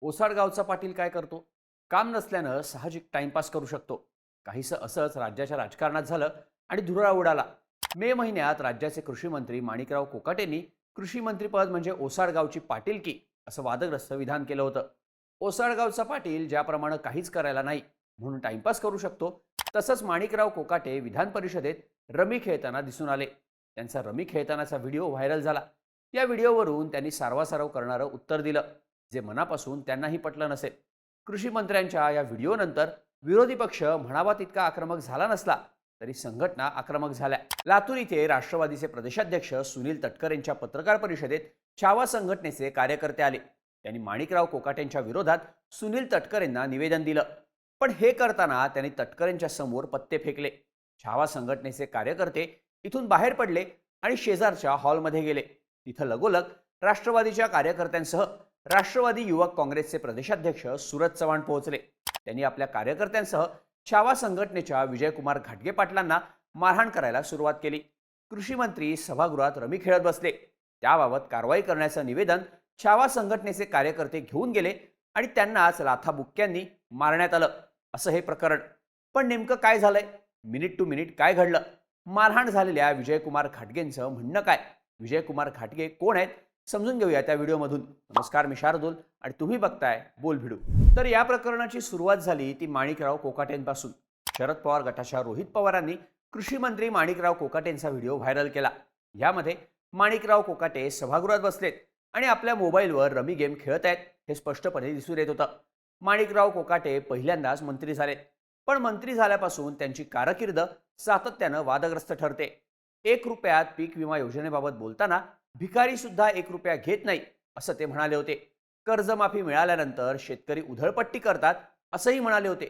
ओसाडगावचा पाटील काय करतो? काम नसल्यानं साहजिक टाइमपास करू शकतो. काहीसं असंच राज्याच्या राजकारणात झालं आणि धुरळा उडाला. मे महिन्यात राज्याचे कृषी मंत्री माणिकराव कोकाटेंनी कृषी मंत्रीपद म्हणजे ओसाडगावची पाटीलकी असं वादग्रस्त विधान केलं होतं. ओसाडगावचा पाटील ज्याप्रमाणे काहीच करायला नाही म्हणून टाइमपास करू शकतो तसंच माणिकराव कोकाटे विधान परिषदेत रमी खेळताना दिसून आले. त्यांचा रमी खेळतानाचा व्हिडिओ व्हायरल झाला. या व्हिडिओवरून त्यांनी सारवासारव करणारं उत्तर दिलं. जे मनापासून त्यांनाही पटलं नसेल. कृषी मंत्र्यांच्या या व्हिडिओनंतर विरोधी पक्ष म्हणावा तितका आक्रमक झाला नसला तरी संघटना आक्रमक झाल्या. लातूर इथे राष्ट्रवादीचे प्रदेशाध्यक्ष सुनील तटकर यांच्या पत्रकार परिषदेत छावा संघटनेचे कार्यकर्ते आले. त्यांनी माणिकराव कोकाटेंच्या विरोधात सुनील तटकर यांना निवेदन दिलं. पण हे करताना त्यांनी तटकर यांच्या समोर पत्ते फेकले. छावा संघटनेचे कार्यकर्ते इथून बाहेर पडले आणि शेजारच्या हॉलमध्ये गेले. तिथं लगोलग राष्ट्रवादीच्या कार्यकर्त्यांसह राष्ट्रवादी युवक काँग्रेसचे प्रदेशाध्यक्ष सुरज चव्हाण पोहोचले. त्यांनी आपल्या कार्यकर्त्यांसह छावा संघटनेच्या विजयकुमार घाटगे पाटलांना मारहाण करायला सुरुवात केली. कृषी मंत्री सभागृहात रमी खेळत बसले. त्याबाबत कारवाई करण्याचं निवेदन छावा संघटनेचे कार्यकर्ते घेऊन गेले आणि त्यांनाच लाथाबुक्क्यांनी मारण्यात आलं. असं हे प्रकरण. पण नेमकं काय झालंय? मिनिट टू मिनिट काय घडलं? मारहाण झालेल्या विजयकुमार घाटगेंचं म्हणणं काय? विजयकुमार घाटगे कोण आहेत? समजून घेऊया त्या व्हिडिओमधून. नमस्कार मी शार्दुल आणि तुम्ही बघताय बोल भिडू. तर या प्रकरणाची सुरुवात झाली ती माणिकराव कोकाटेंपासून. शरद पवार गटाच्या रोहित पवारांनी कृषी मंत्री माणिकराव कोकाटेंचा व्हिडिओ व्हायरल केला. यामध्ये माणिकराव कोकाटे सभागृहात बसलेत आणि आपल्या मोबाईलवर रमी गेम खेळत आहेत हे स्पष्टपणे दिसून येत होतं. माणिकराव कोकाटे पहिल्यांदाच मंत्री झालेत पण मंत्री झाल्यापासून त्यांची कारकीर्द सातत्यानं वादग्रस्त ठरते. एक रुपयात पीक विमा योजनेबाबत बोलताना भिकारी सुद्धा एक रुपया घेत नाही असं ते म्हणाले होते. कर्जमाफी मिळाल्यानंतर शेतकरी उधळपट्टी करतात असंही म्हणाले होते.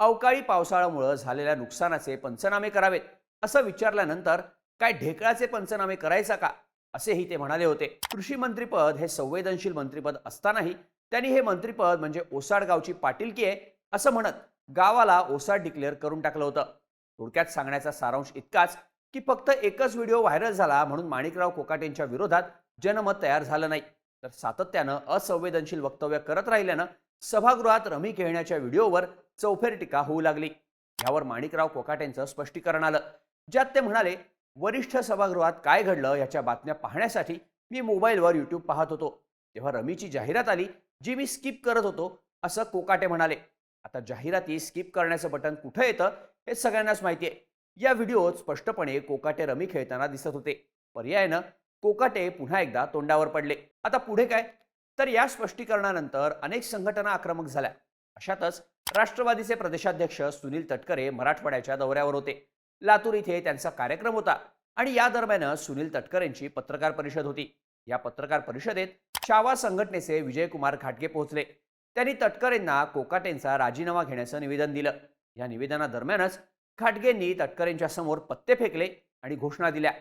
अवकाळी पावसाळ्यामुळं झालेल्या नुकसानाचे पंचनामे करावेत असं विचारल्यानंतर काय ढेकळाचे पंचनामे करायचा का असेही ते म्हणाले होते. कृषी मंत्रीपद हे संवेदनशील मंत्रीपद असतानाही त्यांनी हे मंत्रीपद म्हणजे ओसाड गावची पाटीलकी आहे असं म्हणत गावाला ओसाड डिक्लेअर करून टाकलं होतं. थोडक्यात सांगण्याचा सारांश इतकाच की फक्त एकच व्हिडिओ व्हायरल झाला म्हणून माणिकराव कोकाटेंच्या विरोधात जनमत तयार झालं नाही. तर सातत्यानं असंवेदनशील वक्तव्य करत राहिल्यानं सभागृहात रमी खेळण्याच्या व्हिडिओवर चौफेर टीका होऊ लागली. यावर माणिकराव कोकाटेंचं स्पष्टीकरण आलं. ज्यात ते म्हणाले वरिष्ठ सभागृहात काय घडलं याच्या बातम्या पाहण्यासाठी मी मोबाईलवर युट्यूब पाहत होतो. तेव्हा रमीची जाहिरात आली जी मी स्किप करत होतो असं कोकाटे म्हणाले. आता जाहिराती स्किप करण्याचं बटन कुठं येतं हे सगळ्यांनाच माहिती आहे. या व्हिडिओत स्पष्टपणे कोकाटे रमी खेळताना दिसत होते. पर्यायानं कोकाटे पुन्हा एकदा तोंडावर पडले. आता पुढे काय? तर या स्पष्टीकरणानंतर अनेक संघटना आक्रमक झाल्या. अशातच राष्ट्रवादीचे प्रदेशाध्यक्ष सुनील तटकरे मराठवाड्याच्या दौऱ्यावर होते. लातूर इथे त्यांचा कार्यक्रम होता आणि या दरम्यान सुनील तटकरेंची पत्रकार परिषद होती. या पत्रकार परिषदेत शावा संघटनेचे विजयकुमार घाटगे पोहोचले. त्यांनी तटकरेंना कोकाटेंचा राजीनामा घेण्याचं निवेदन दिलं. या निवेदनादरम्यानच खाटगेंनी तटकरेंच्या समोर पत्ते फेकले आणि घोषणा दिल्या.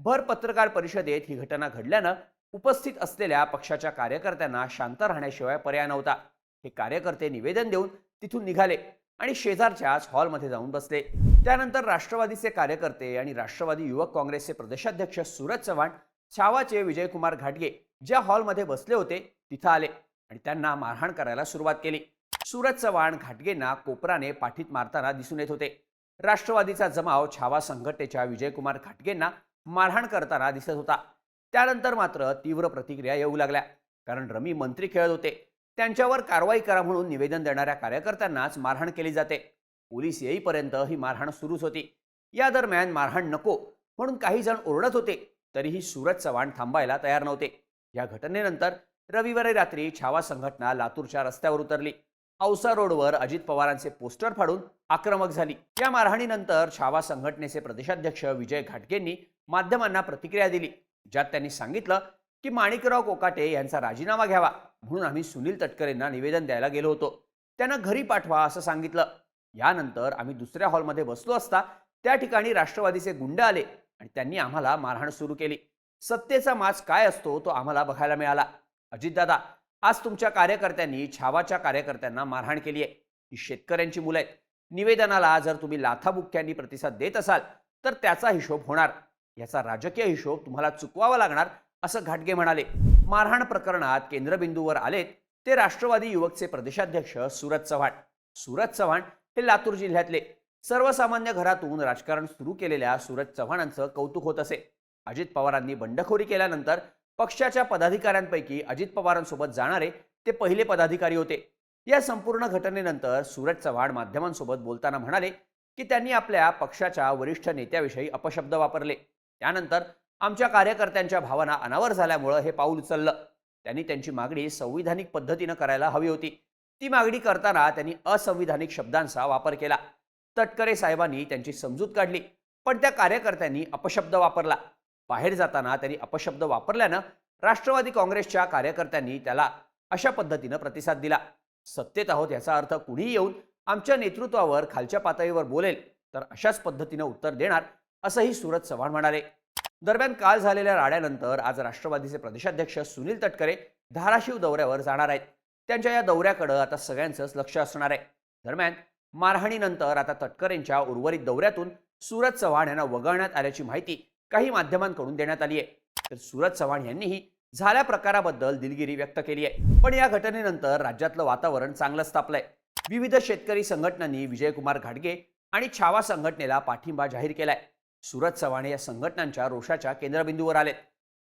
भर पत्रकार परिषदेत ही घटना घडल्यानं उपस्थित असलेल्या पक्षाच्या कार्यकर्त्यांना शांत राहण्याशिवाय पर्याय नव्हता. हे कार्यकर्ते निवेदन देऊन तिथून निघाले आणि शेजारच्याच हॉलमध्ये जाऊन बसले. त्यानंतर राष्ट्रवादीचे कार्यकर्ते आणि राष्ट्रवादी युवक काँग्रेसचे प्रदेशाध्यक्ष सूरज चव्हाण छावाचे विजयकुमार घाटगे ज्या हॉलमध्ये बसले होते तिथं आले आणि त्यांना मारहाण करायला सुरुवात केली. सूरज चव्हाण घाटगेंना कोपराने पाठीत मारताना दिसून येत होते. राष्ट्रवादीचा जमाव छावा संघटनेच्या विजयकुमार खाटगेंना मारहाण करताना दिसत होता. त्यानंतर मात्र तीव्र प्रतिक्रिया येऊ लागल्या. कारण रमी मंत्री खेळत होते. त्यांच्यावर कारवाई करा म्हणून निवेदन देणाऱ्या कार्यकर्त्यांनाच मारहाण केली जाते. पोलीस येईपर्यंत ही मारहाण सुरूच होती. या दरम्यान मारहाण नको म्हणून काही जण ओरडत होते. तरीही सूरज चव्हाण थांबायला तयार नव्हते. या घटनेनंतर रविवारी रात्री छावा संघटना लातूरच्या रस्त्यावर उतरली. औसा रोडवर अजित पवारांचे पोस्टर फाडून आक्रमक झाली. या मारहाणीनंतर छावा संघटनेचे प्रदेशाध्यक्ष विजय घाटगेंनी माध्यमांना प्रतिक्रिया दिली ज्यात त्यांनी सांगितलं की माणिकराव कोकाटे यांचा राजीनामा घ्यावा म्हणून आम्ही सुनील तटकरेंना निवेदन द्यायला गेलो होतो. त्यांना घरी पाठवा असं सांगितलं. यानंतर आम्ही दुसऱ्या हॉलमध्ये बसलो असता त्या ठिकाणी राष्ट्रवादीचे गुंड आले आणि त्यांनी आम्हाला मारहाण सुरू केली. सत्तेचा माज काय असतो तो आम्हाला बघायला मिळाला. अजितदादा आज तुमच्या कार्यकर्त्यांनी छावाच्या कार्यकर्त्यांना मारहाण केली आहे. ही शेतकऱ्यांची मुलं आहेत. निवेदनाला जर तुम्ही लाथाबुक्क्यांनी प्रतिसाद देत असाल तर त्याचा हिशोब होणार. याचा राजकीय हिशोब तुम्हाला चुकवावा लागणार असं घाटगे म्हणाले. मारहाण प्रकरणात केंद्रबिंदूवर आलेत ते राष्ट्रवादी युवकचे प्रदेशाध्यक्ष सूरज चव्हाण. सूरज चव्हाण हे लातूर जिल्ह्यातले. सर्वसामान्य घरातून राजकारण सुरू केलेल्या सूरज चव्हाणांचं कौतुक होत असे. अजित पवारांनी बंडखोरी केल्यानंतर पक्षाच्या पदाधिकाऱ्यांपैकी अजित पवारांसोबत जाणारे ते पहिले पदाधिकारी होते. या संपूर्ण घटनेनंतर सूरज चव्हाण माध्यमांसोबत बोलताना म्हणाले की त्यांनी आपल्या पक्षाच्या वरिष्ठ नेत्याविषयी अपशब्द वापरले. त्यानंतर आमच्या कार्यकर्त्यांच्या भावना अनावर झाल्यामुळं हे पाऊल उचललं. त्यांनी त्यांची मागणी संविधानिक पद्धतीनं करायला हवी होती. ती मागणी करताना त्यांनी असंविधानिक शब्दांचा वापर केला. तटकरे साहेबांनी त्यांची समजूत काढली पण त्या कार्यकर्त्यांनी अपशब्द वापरला. बाहेर जाताना त्यांनी अपशब्द वापरल्यानं राष्ट्रवादी काँग्रेसच्या कार्यकर्त्यांनी त्याला अशा पद्धतीनं प्रतिसाद दिला. सत्तेत आहोत याचा अर्थ कुणीही येऊन आमच्या नेतृत्वावर खालच्या पातळीवर बोलेल तर अशाच पद्धतीनं उत्तर देणार असंही सूरज चव्हाण म्हणाले. दरम्यान काल झालेल्या राड्यानंतर आज राष्ट्रवादीचे प्रदेशाध्यक्ष सुनील तटकरे धाराशिव दौऱ्यावर जाणार आहेत. त्यांच्या या दौऱ्याकडं आता सगळ्यांचंच लक्ष असणार आहे. दरम्यान मारहाणीनंतर आता तटकरेंच्या उर्वरित दौऱ्यातून सूरज चव्हाण यांना वगळण्यात आल्याची माहिती काही माध्यमांकडून देण्यात आली आहे. तर सूरज चव्हाण यांनीही झाल्या प्रकाराबद्दल दिलगिरी व्यक्त केली आहे. पण या घटनेनंतर राज्यातलं वातावरण चांगलंच तापलंय. विविध शेतकरी संघटनांनी विजयकुमार घाटगे आणि छावा संघटनेला पाठिंबा जाहीर केलाय. सूरज चव्हाण या संघटनांच्या रोषाच्या केंद्रबिंदूवर आलेत.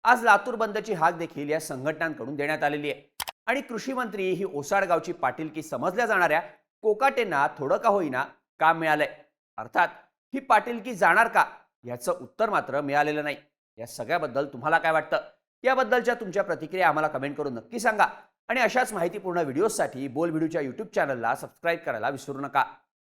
आज लातूर बंदची हाक देखील या संघटनांकडून देण्यात आलेली आहे. आणि कृषी मंत्री ही ओसाडगावची पाटीलकी समजल्या जाणाऱ्या कोकाटेंना थोडं का होईना काम मिळालंय. अर्थात ही पाटीलकी जाणार का? याचं उत्तर मात्र मिळालेलं नाही. या सगळ्याबद्दल तुम्हाला काय वाटतं? याबद्दलच्या तुमच्या प्रतिक्रिया आम्हाला कमेंट करून नक्की सांगा. आणि अशाच माहितीपूर्ण व्हिडिओजसाठी बोल व्हिडिओच्या यूट्यूब चॅनलला सबस्क्राईब करायला विसरू नका.